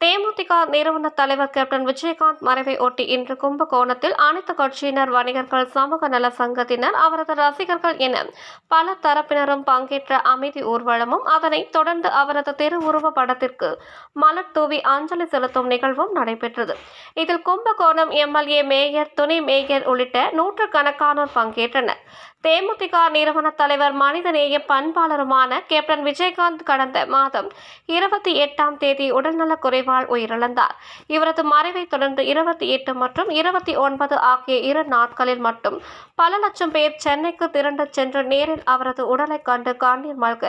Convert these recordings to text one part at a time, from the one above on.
தேமுதிக நிறுவன தலைவர் கேப்டன் விஜயகாந்த் மறைவை ஒட்டி இன்று கும்பகோணத்தில் அனைத்து கட்சியினர் வணிகர்கள் சமூக நல சங்கத்தினர் அவரது ரசிகர்கள் என பல தரப்பினரும் பங்கேற்ற அமைதி ஊர்வலமும் அதனைத் தொடர்ந்து அவரது திருவுருவ படத்திற்கு மலர் தூவி அஞ்சலி செலுத்தும் நிகழ்வும் நடைபெற்றது. இதில் கும்பகோணம் எம்எல்ஏ மேயர் துணை மேயர் உள்ளிட்ட நூற்றுக்கணக்கானோர் பங்கேற்றனர். தேமுதிக நிறுவன தலைவர் மனிதநேய பண்பாளருமான கேப்டன் விஜயகாந்த் கடந்த மாதம் இருபத்தி எட்டாம் தேதி உடல்நலக் குறைவால் உயிரிழந்தார். இவரது மறைவை தொடர்ந்து இருபத்தி எட்டு மற்றும் இருபத்தி ஒன்பது ஆகிய இரு நாட்களில் மட்டும் பல லட்சம் பேர் சென்னைக்கு திரண்டு சென்று நேரில் அவரது உடலை கண்டு கண்ணீர் மல்க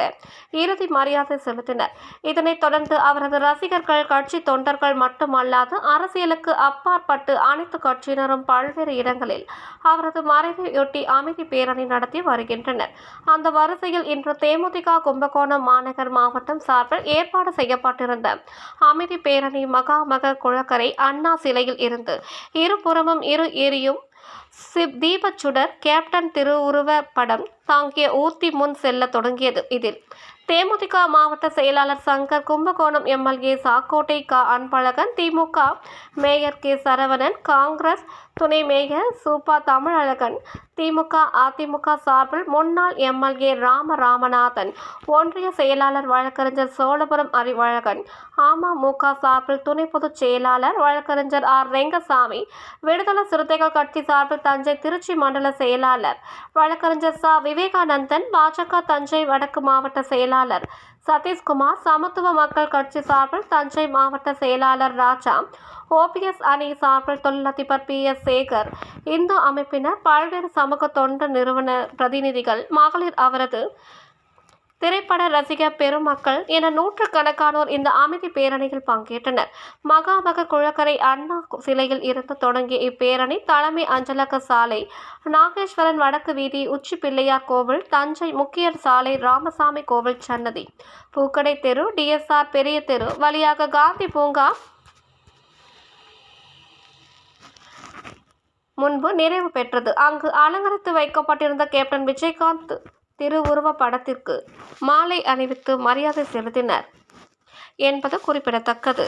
இறுதி மரியாதை செலுத்தினர். இதனைத் தொடர்ந்து அவரது ரசிகர்கள் கட்சி தொண்டர்கள் மட்டுமல்லாது அரசியலுக்கு அப்பாற்பட்டு அனைத்து கட்சியினரும் பல்வேறு இடங்களில் அவரது மறைவையொட்டி அமைதி பேரணி நடத்தி வருகின்றனர். அந்த வரிசையில் இன்று தேமுதிக கும்பகோணம் மாநகர் மாவட்டம் சார்பில் ஏற்பாடு செய்யப்பட்டிருந்த அமைதி பேரணி மகாமக குளக்கரை அண்ணா சிலையில் இருந்து. இருபுறமும் இரு எரியும் சிப் தீபச்சுடர் கேப்டன் திருவுருவ படம் தாங்கிய ஊர்த்தி முன் செல்ல தொடங்கியது இதில். தேமுதிக மாவட்ட செயலாளர் சங்கர் கும்பகோணம் எம்எல்ஏ சாக்கோட்டை கா. Anbazhagan DMK mayor K. Saravanan Congress துணை மேயர் சூப்பா தமிழழகன் திமுக அதிமுக சார்பில் முன்னாள் எம்எல்ஏ ராம ராமநாதன் ஒன்றிய செயலாளர் வழக்கறிஞர் சோழபுரம் அறிவழகன் அமமுக சார்பில் துணை பொதுச் செயலாளர் வழக்கறிஞர் ஆர். ரெங்கசாமி விடுதலை சிறுத்தைகள் கட்சி சார்பில் தஞ்சை திருச்சி மண்டல செயலாளர் வழக்கறிஞர் ச. விவேகானந்தன் பாஜக தஞ்சை வடக்கு மாவட்ட செயலாளர் சதீஷ்குமார் சமத்துவ மக்கள் கட்சி சார்பில் தஞ்சை மாவட்ட செயலாளர் ராஜா ஓபிஎஸ் அணி சார்பில் தொழிலதிபர் பி. எஸ். சேகர் இந்து அமைப்பினர் பல்வேறு சமூக தொண்டு நிறுவன பிரதிநிதிகள் மகளிர் அவரது திரைப்பட ரசிக பெருமக்கள் என நூற்றுக்கணக்கானோர் இந்த அமைதி பேரணியில் பங்கேற்றனர். மகாமக குழக்கரை அண்ணா சிலையில் இருந்து தொடங்கிய இப்பேரணி தலைமை அஞ்சலக சாலை நாகேஸ்வரன் வடக்கு வீதி உச்சி பிள்ளையார் கோவில் தஞ்சை முக்கிய சாலை ராமசாமி கோவில் சன்னதி பூக்கடை தெரு டிஎஸ்ஆர் பெரிய தெரு வழியாக காந்தி பூங்கா முன்பு நிறைவு பெற்றது. அங்கு அலங்கரித்து வைக்கப்பட்டிருந்த கேப்டன் விஜயகாந்த் திருவுருவ படத்திற்கு மாலை அணிவித்து மரியாதை செலுத்தினர் என்பது குறிப்பிடத்தக்கது.